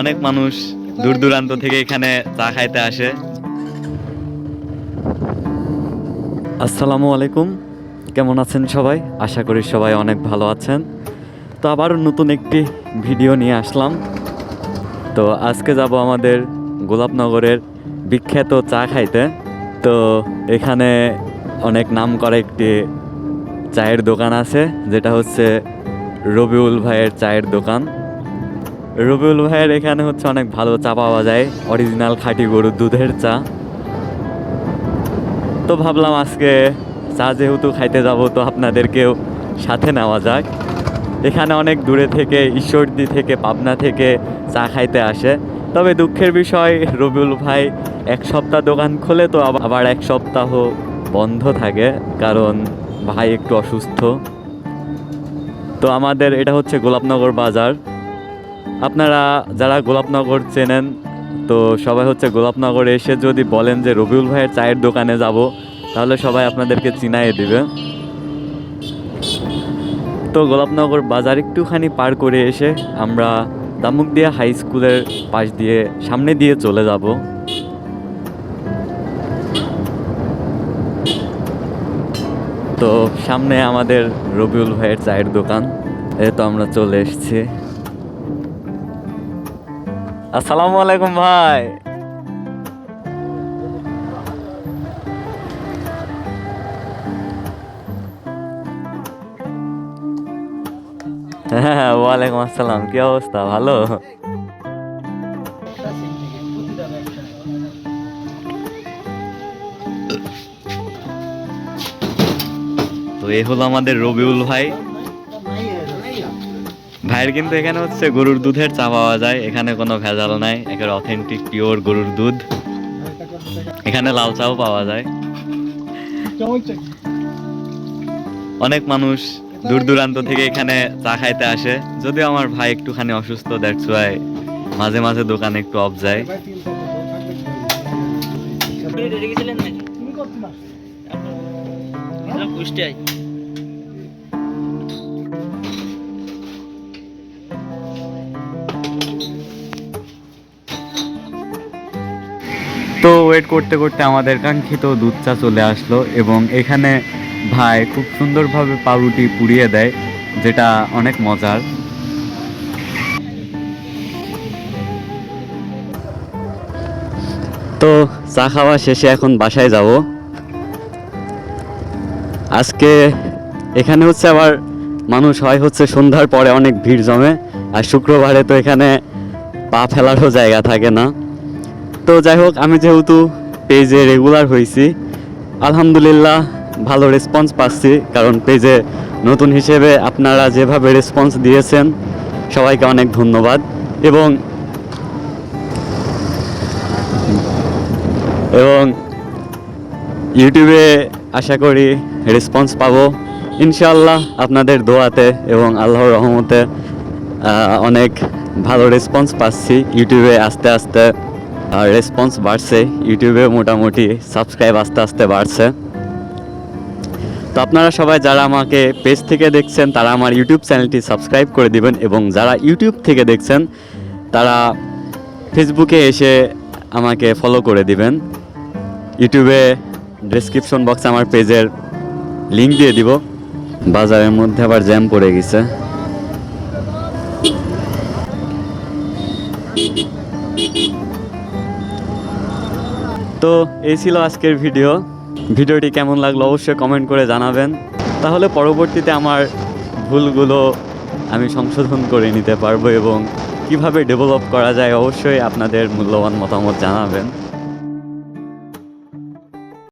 অনেক মানুষ দূর দূরান্ত থেকে এখানে চা খাইতে আসে। আসসালামু আলাইকুম। কেমন আছেন সবাই? আশা করি সবাই অনেক ভালো আছেন। তো আবারও নতুন একটি ভিডিও নিয়ে আসলাম। তো আজকে যাব আমাদের গোলাপনগরের বিখ্যাত চা খাইতে। তো এখানে অনেক নাম করা একটি চায়ের দোকান আছে, যেটা হচ্ছে রবিউল ভাইয়ের চায়ের দোকান। রবিউল ভাইয়ের এখানে হচ্ছে অনেক ভালো চা পাওয়া যায় অরিজিনাল খাঁটি গরুর দুধের চা। তো ভাবলাম আজকে চা যেহেতু খাইতে যাব, তো আপনাদেরকেও সাথে নেওয়া যাক। এখানে অনেক দূরে থেকে, ঈশ্বরদী থেকে, পাবনা থেকে চা খাইতে আসে। তবে দুঃখের বিষয়, রবিউল ভাই এক সপ্তাহ দোকান খোলে তো আবার এক সপ্তাহ বন্ধ থাকে, কারণ ভাই একটু অসুস্থ। তো আমাদের এটা হচ্ছে গোলাপনগর বাজার। আপনারা যারা গোলাপনগর চেনেন, তো সবাই হচ্ছে গোলাপনগরে এসে যদি বলেন যে রবিউল ভাইয়ের চায়ের দোকানে যাব, তাহলে সবাই আপনাদেরকে চিনাইয়ে দিবে। তো গোলাপনগর বাজার একটুখানি পার করে এসে আমরা দামুকদিয়া হাই স্কুলের পাশ দিয়ে সামনে দিয়ে চলে যাব। তো সামনে আমাদের রবিউল ভাইয়ের চায়ের দোকান, এ তো আমরা চলে এসেছি। আসসালামু আলাইকুম ভাই। হ্যাঁ ওয়ালাইকুম আসসালাম, কি অবস্থা? ভালো? তো এ হলো আমাদের রবিউল ভাই। ভাইয়ের কিন্তু এখানে হচ্ছে গরুর দুধের চা পাওয়া যায়। এখানে কোনো ভেজাল নাই একেবারে অথেন্টিক পিওর গরুর দুধ। এখানে লাল চাও পাওয়া যায়। অনেক মানুষ দূর দূরান্ত থেকে এখানে চা খাইতে আসে। যদিও আমার ভাই একটুখানি অসুস্থ দ্যাটস ওয়াই মাঝে মাঝে দোকানে একটু অফ যায়। ওয়েট করতে করতে আমাদের কাঙ্ক্ষিত দুধ চা চলে আসলো এবং এখানে ভাই খুব সুন্দরভাবে পাউরুটি পুড়িয়ে দেয়, যেটা অনেক মজার। তো চা খাওয়া শেষে এখন বাসায় যাব। আজকে এখানে হচ্ছে আবার মানুষ হয় হচ্ছে সন্ধ্যার পরে অনেক ভিড় জমে, আর শুক্রবারে তো এখানে পা ফেলারও জায়গা থাকে না। তো যাই হোক, আমি যেহেতু পেজে রেগুলার হয়েছি আলহামদুলিল্লাহ ভালো রেসপন্স পাচ্ছি, কারণ পেজে নতুন হিসেবে আপনারা যেভাবে রেসপন্স দিয়েছেন, সবাইকে অনেক ধন্যবাদ। এবং এবং ইউটিউবে আশা করি রেসপন্স পাবো। ইনশাল্লাহ আপনাদের দোয়াতে এবং আল্লাহর রহমতে অনেক ভালো রেসপন্স পাচ্ছি ইউটিউবে আস্তে আস্তে। রেসপন্স বাড়ছে, ইউটিউবে মোটামুটি সাবস্ক্রাইব আস্তে আস্তে বাড়ছে। তো আপনারা সবাই যারা আমাকে পেজ থেকে দেখছেন, তারা আমার ইউটিউব চ্যানেলটি সাবস্ক্রাইব করে দিবেন এবং যারা ইউটিউব থেকে দেখছেন, তারা ফেসবুকে এসে আমাকে ফলো করে দিবেন। ইউটিউবে ডেসক্রিপশন বক্সে আমার পেজের লিঙ্ক দিয়ে দিব। বাজারের মধ্যে আবার জ্যাম পড়ে গেছে। তো এই ছিল আজকের ভিডিও। ভিডিওটি কেমন লাগল অবশ্যই কমেন্ট করে জানাবেন। তাহলে পরবর্তীতে আমার ভুলগুলো আমি সংশোধন করে নিতে পারব এবং কীভাবে ডেভেলপ করা যায় অবশ্যই আপনাদের মূল্যবান মতামত জানাবেন।